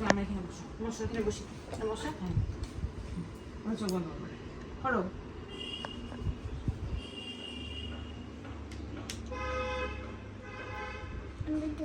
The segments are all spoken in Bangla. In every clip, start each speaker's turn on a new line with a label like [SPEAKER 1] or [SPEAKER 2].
[SPEAKER 1] আমরা এখানে বসো। বসো এখানে বসি। বসো। হ্যাঁ। চোখ বন্ধ করো করো
[SPEAKER 2] হুম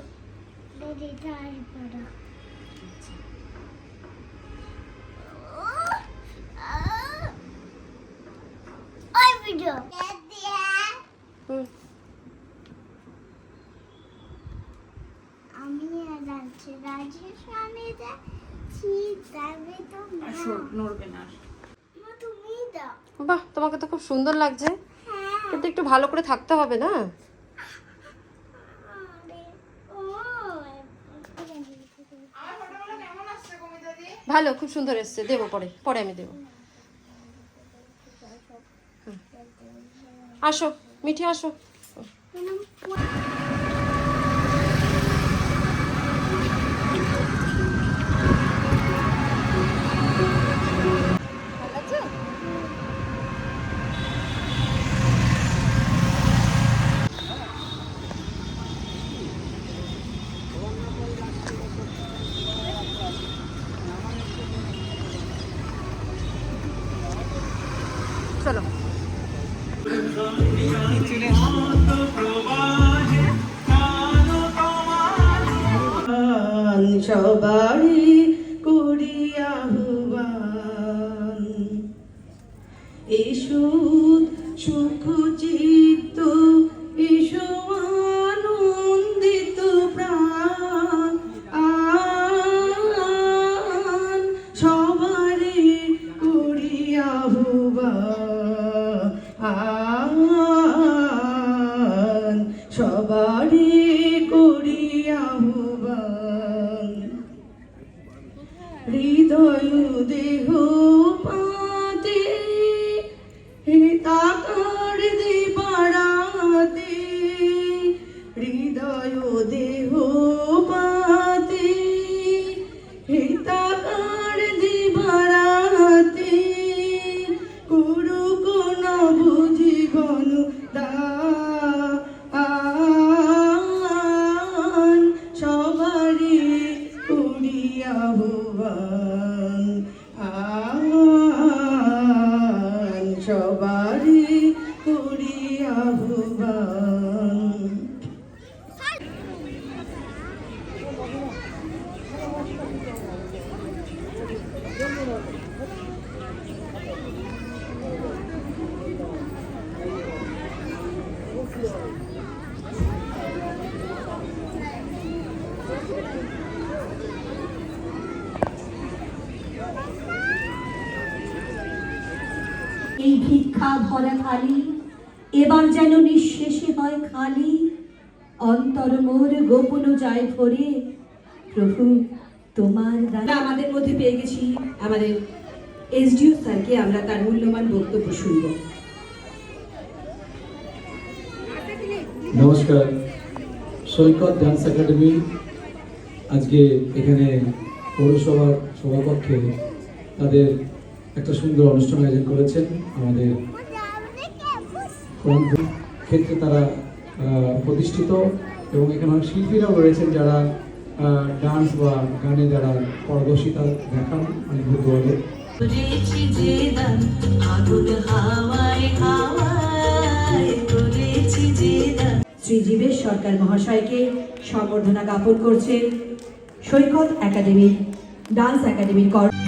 [SPEAKER 2] সুন্দর লাগছে। কিন্তু একটু ভালো করে থাকতে হবে না? ভালো, খুব সুন্দর এসছে। দেবো পরে পরে আমি দেবো। আসো, মিঠি, আসো। চলো।
[SPEAKER 3] সবাই করিয়া হুবান। আহ্বান সুখ
[SPEAKER 4] এই ভিক্ষা ভরা খালি, এবার যেন নিঃশেষে হয় খালি। অন্তর মোর গোপন যায় ভরে। প্রভু, তোমার দ্বারা আমাদের মধ্যে পেয়ে গেছি আমাদের এসডিও স্যারকে আমরা তার মূল্যবান বক্তব্য শুনব।
[SPEAKER 5] নমস্কার। সৈকত ডান্স একাডেমি আজকে এখানে পৌরসভার সভাপক্ষে তাদের একটা সুন্দর অনুষ্ঠান আয়োজন করেছেন আমাদের ক্ষেত্রে তারা প্রতিষ্ঠিত এবং এখানে অনেক শিল্পীরাও রয়েছেন যারা ডান্স বা গানে যারা পারদর্শিতা দেখান অনেক দলে
[SPEAKER 3] করেছি করেছি
[SPEAKER 4] শ্রীজীবের সরকার মহাশয়কে সম্বর্ধনা জ্ঞাপন করছেন সৈকত একাডেমি ডান্স একাডেমির কর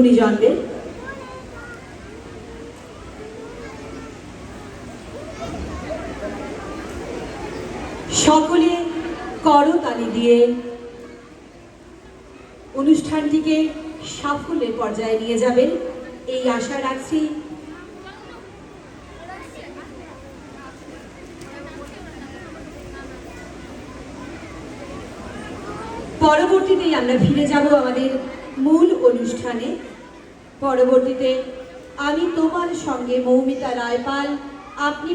[SPEAKER 6] গুণীজনদের সকলে করতালি দিয়ে। অনুষ্ঠানটিকে সাফল্যের পর্যায়ে নিয়ে যাবেন। এই আশা রাখছি পরবর্তীতেই আমরা ফিরে যাব আমাদের মূল অনুষ্ঠানে। পরবর্তীতে আমি তোমার সঙ্গে মৌমিতা রায়পাল আপনি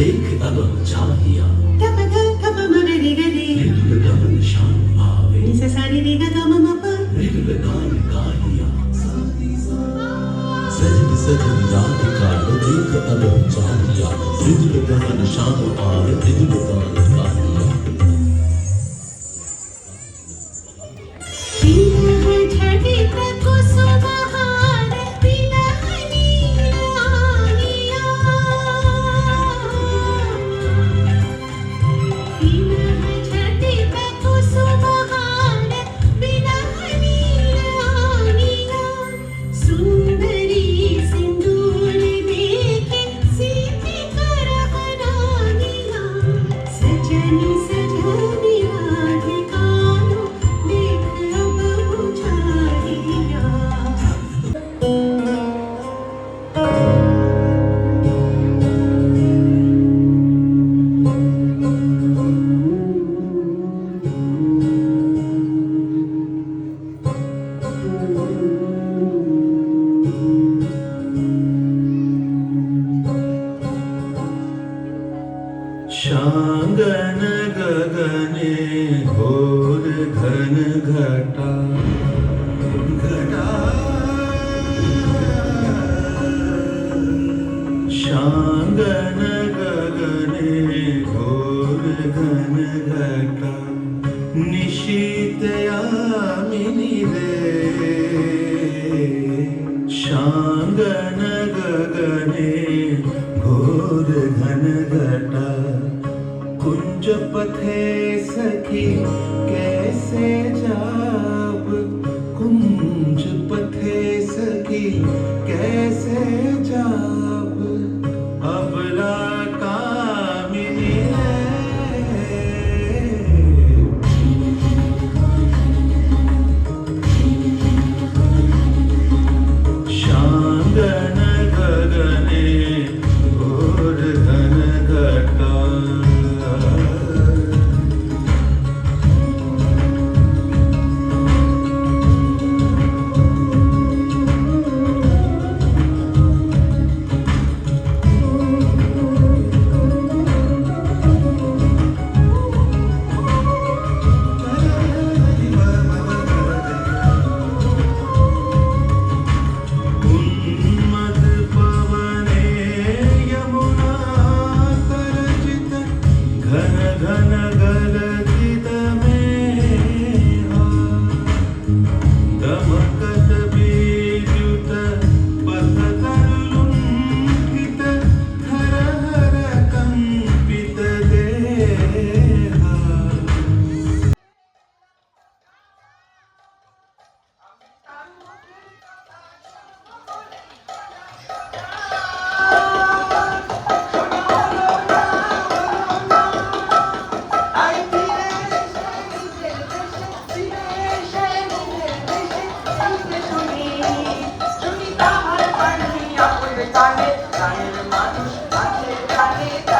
[SPEAKER 7] देख अब जा दिया तप तप मरे मन रे रिग गमन निशान
[SPEAKER 8] आवे। निस सानी मम पर मप रिग गान गाहिया सजन सजन याद का देख अब जा चाहिया। रिग गमन शान आवे रिग गान
[SPEAKER 7] dana dana dana Aqui, aqui, aqui.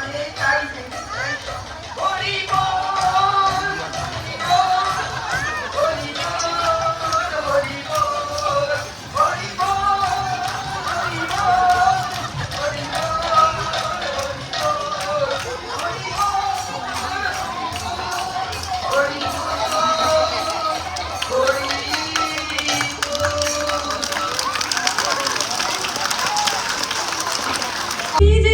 [SPEAKER 7] Easy.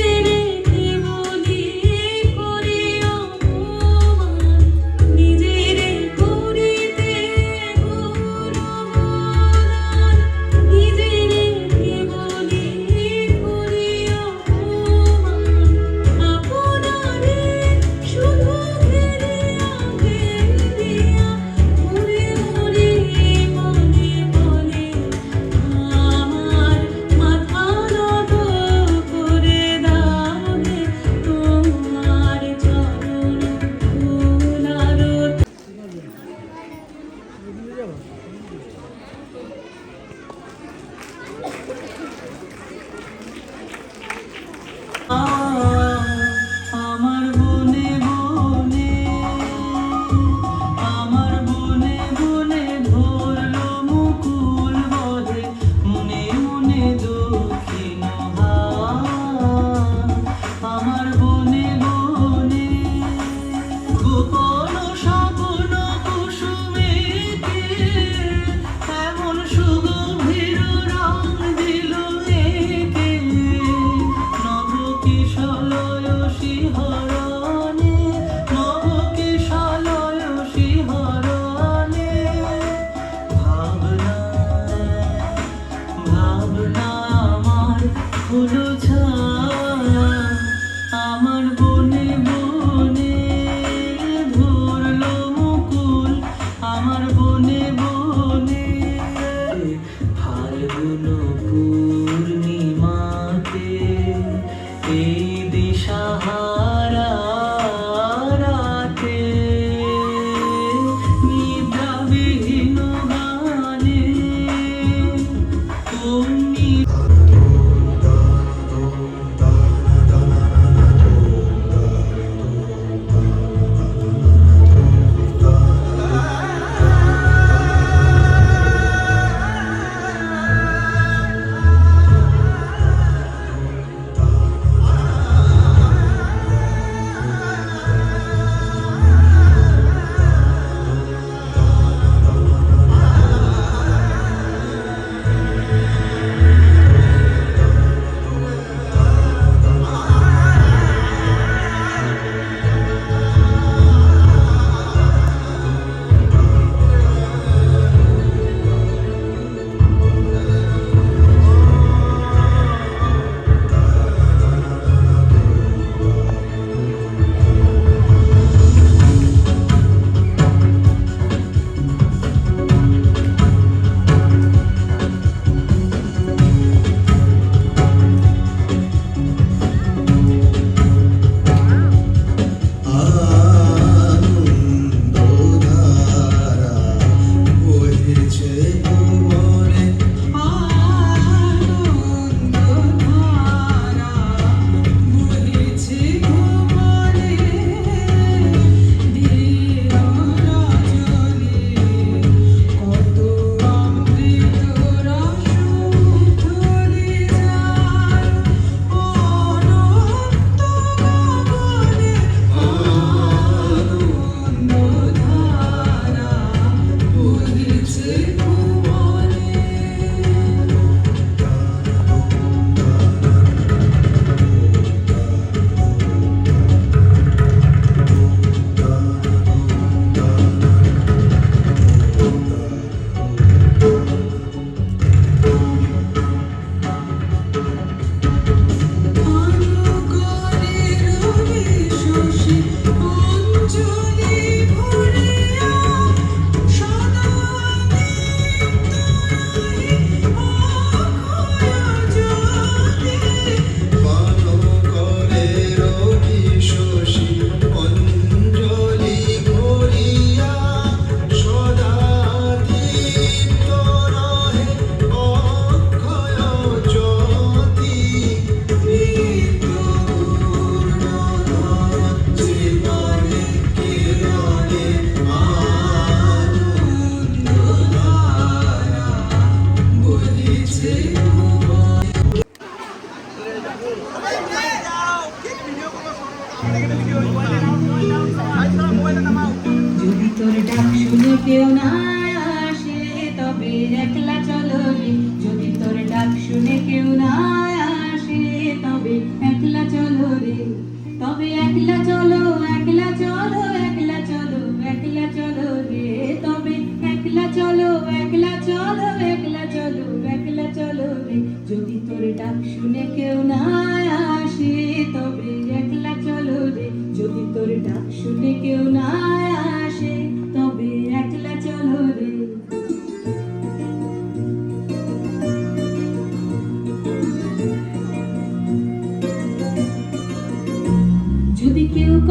[SPEAKER 7] đặc biệt một điều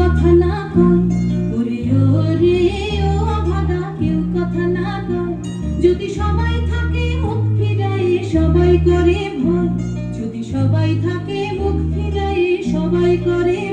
[SPEAKER 7] কথা না ও কেউ কথা না যদি সবাই থাকে সবাই করে ভয়। যদি সবাই থাকে, মুখ সবাই করে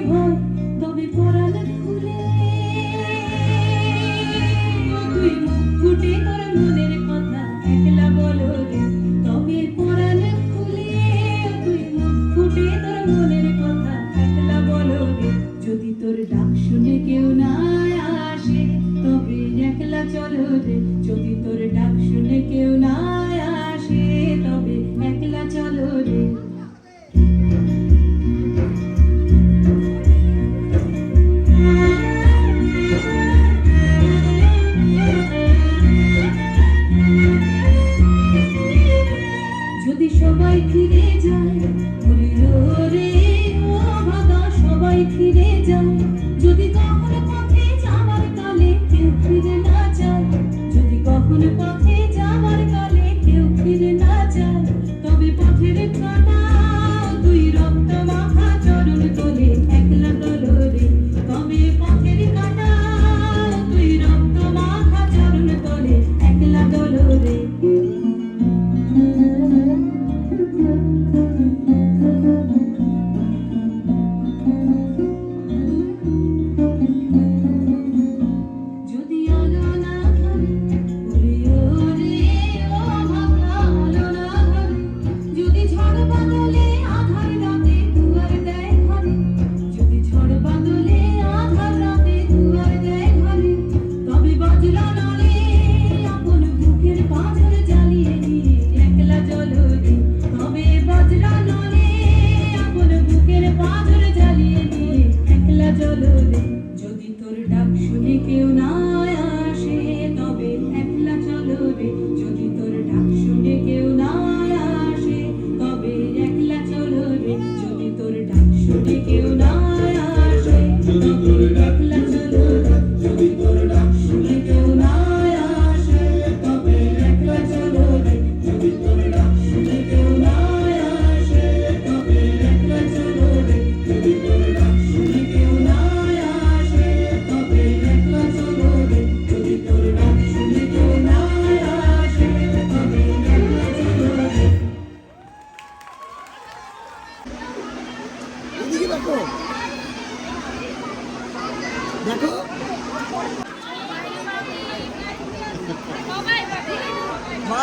[SPEAKER 7] যদি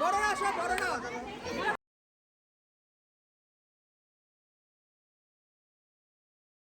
[SPEAKER 9] বড়রা সব বড়রা।